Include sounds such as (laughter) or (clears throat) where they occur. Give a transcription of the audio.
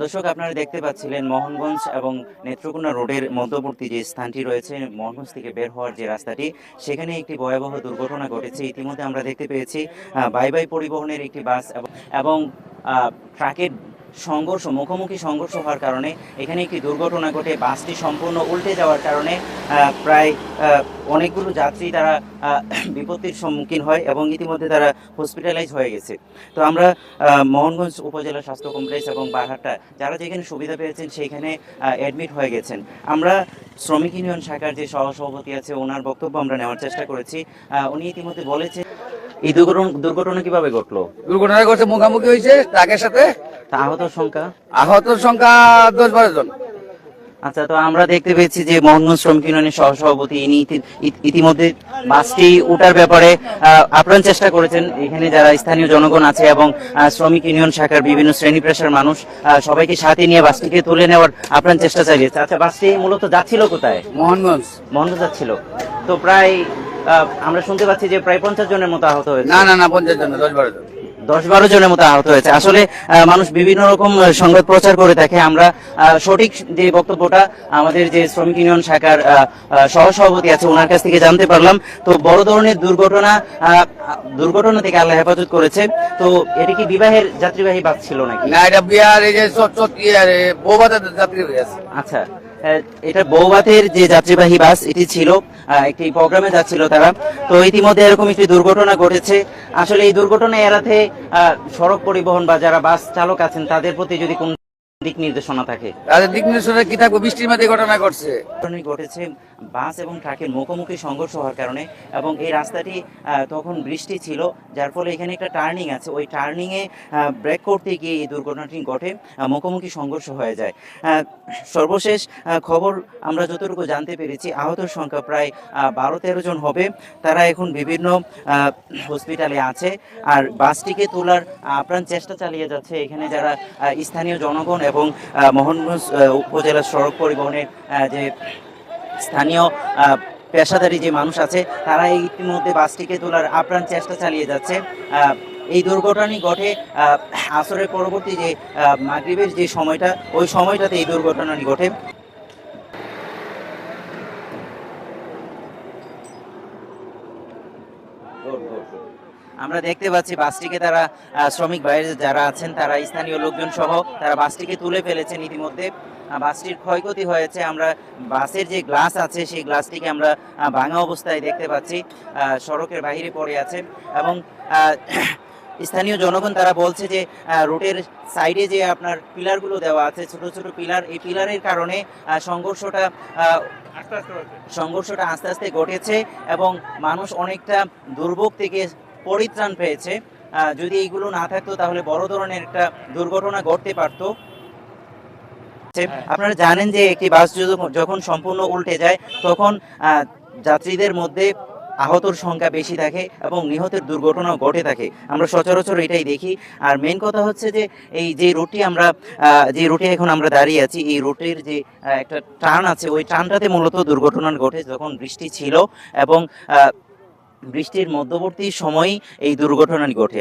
দর্শক, আপনারা দেখতে পাচ্ছিলেন মোহনগঞ্জ এবং নেত্রকোনা রোডের মধ্যবর্তী যে স্থানটি রয়েছে, মোহনগঞ্জ থেকে বের হওয়ার যে রাস্তাটি, সেখানে একটি ভয়াবহ দুর্ঘটনা ঘটেছে। ইতিমধ্যে আমরা দেখতে পেয়েছি বাই বাই পরিবহনের একটি বাস এবং ট্রাকের সংঘর্ষ, মুখোমুখি সংঘর্ষ হওয়ার কারণে এখানে একটি দুর্ঘটনা ঘটে, বাসটি সম্পূর্ণ উল্টে যাওয়ার কারণে প্রায় অনেকগুলো যাত্রী তারা বিপত্তির সম্মুখীন হয় এবং ইতিমধ্যে তারা হসপিটালাইজ হয়ে গেছে। তো আমরা মোহনগঞ্জ উপজেলা স্বাস্থ্য কমপ্লেক্স এবং বারহাট্টা যারা যেখানে সুবিধা পেয়েছেন সেইখানে অ্যাডমিট হয়ে গেছেন। আমরা শ্রমিক ইউনিয়ন শাখার যে সহসভাপতি আছে, ওনার বক্তব্য আমরা নেওয়ার চেষ্টা করেছি। উনি ইতিমধ্যে বলেছে এই দুর্ঘটনা দুর্ঘটনা কীভাবে ঘটলো? দুর্ঘটনা ঘটছে মুখামুখি হয়েছে ট্রাকের সাথে। তা আহতর সংখ্যা? আহতর সংখ্যা দশ বারো জন। আচ্ছা তো আমরা দেখতে পেয়েছি যে মোহনগঞ্জ শ্রমিক ইউনিয়নের সহসভাপতি ইনি ইতি- ইতি- ইতিমধ্যে বাসটি উঠার ব্যাপারে আপ্রাণ চেষ্টা করেছেন। এখানে যারা স্থানীয় জনগণ আছে এবং শ্রমিক ইউনিয়ন শাখার বিভিন্ন শ্রেণি পেশার মানুষ সবাইকে সাথে নিয়ে বাসটিকে তুলে নেওয়ার আপ্রাণ চেষ্টা চালিয়েছে। আচ্ছা বাসটি মূলত যাচ্ছিল কোথায়? মোহনগঞ্জ। মোহনগঞ্জ যাচ্ছিল। তো প্রায় আমরা শুনতে পাচ্ছি যে প্রায় পঞ্চাশ জনের মতো আহত হয়েছে। না না না পঞ্চাশ জন দশ বারো জন। দশ বারো জনের মতো আহত হয়েছে। আসলে মানুষ বিভিন্ন রকম সংবাদ প্রচার করে থাকে আমরা সঠিক যে বক্তব্যটা আমাদের যে শ্রমিক ইউনিয়ন শাখার আহ, সহসভাপতি আছে ওনার কাছ থেকে জানতে পারলাম। তো বড় ধরনের দুর্ঘটনা দুর্ঘটনা থেকে আল্লাহ হেফাজত করেছে। তো এটা কি বিবাহের যাত্রীবাহী বাস ছিল নাকি? না এটা বিহার এই যে বৌবাজার যাত্রী আছে। আচ্ছা। এটা বৌবাতের যে যাত্রীবাহী বাস এটি ছিল একটি প্রোগ্রামে যাচ্ছিল তারা। তো ইতিমধ্যে এরকম একটি দুর্ঘটনা ঘটেছে। আসলে এই দুর্ঘটনা এড়াতে সড়ক পরিবহন বা যারা বাস চালক আছেন তাদের প্রতি যদি কোন দিক নির্দেশনা থাকে? তাদের দিক নির্দেশনা কি থাকবে? বৃষ্টির মাঝে ঘটনা ঘটছে। ঘটনাটি ঘটেছে। বাস এবং ট্রাকের মুখোমুখি সংঘর্ষ হওয়ার কারণে এবং এই রাস্তাটি তখন বৃষ্টি ছিল যার ফলে এখানে একটা টার্নিং আছে। ওই টার্নিংয়ে ব্রেক করতে গিয়ে এই দুর্ঘটনাটি ঘটে মুখোমুখি সংঘর্ষ হয়ে যায়। সর্বশেষ খবর আমরা যতটুকু জানতে পেরেছি আহতের সংখ্যা প্রায় বারো তেরো জন হবে। তারা এখন বিভিন্ন হসপিটালে আছে। আর বাসটিকে তোলার আপ্রাণ চেষ্টা চালিয়ে যাচ্ছে এখানে যারা স্থানীয় জনগণ এবং মোহনগঞ্জ আহ, উপজেলার সড়ক পরিবহনের যে স্থানীয় পেশাদারী যে মানুষ আছে, তারা ইতিমধ্যে বাসটিকে তোলার আপ্রাণ চেষ্টা চালিয়ে যাচ্ছে। এই দুর্ঘটনাটি ঘটে আসরের পরবর্তী যে মাগরিবের যে সময়টা, ওই সময়টাতে এই দুর্ঘটনাটি ঘটে। আমরা দেখতে পাচ্ছি বাসটিকে তারা শ্রমিক বাইরে যারা আছেন তারা স্থানীয় লোকজন সহ তারা বাসটিকে তুলে ফেলেছেন ইতিমধ্যে। বাসটির ক্ষয়ক্ষতি হয়েছে। আমরা বাসের যে গ্লাস আছে সেই গ্লাসটিকে আমরা ভাঙা অবস্থায় দেখতে পাচ্ছি। সড়কের বাইরে পড়ে আছে এবং (clears throat) স্থানীয় জনগণ তারা বলছে যে রোডের সাইডে যে আপনার পিলারগুলো দেওয়া আছে ছোট ছোট পিলার এই পিলারের কারণে সংঘর্ষটা সংঘর্ষটা আস্তে আস্তে ঘটেছে এবং মানুষ অনেকটা দুর্ভোগ থেকে পরিত্রাণ পেয়েছে। যদি এইগুলো না থাকতো তাহলে বড় ধরনের একটা দুর্ঘটনা ঘটতে পারতো। আপনারা জানেন যে একটি বাস যখন- সম্পূর্ণ উল্টে যায় তখন যাত্রীদের মধ্যে আহতর সংখ্যা বেশি থাকে এবং নিহতের দুর্ঘটনাও ঘটে থাকে। আমরা সচরাচর এটাই দেখি। আর মেন কথা হচ্ছে যে এই যে রুটটি আমরা যে রুটে এখন আমরা দাঁড়িয়ে আছি এই রুটের যে একটা টান আছে ওই টানটাতে মূলত দুর্ঘটনা ঘটে যখন বৃষ্টি ছিল এবং আহ, বৃষ্টির মধ্যবর্তী সময়ই এই দুর্ঘটনাটি ঘটে।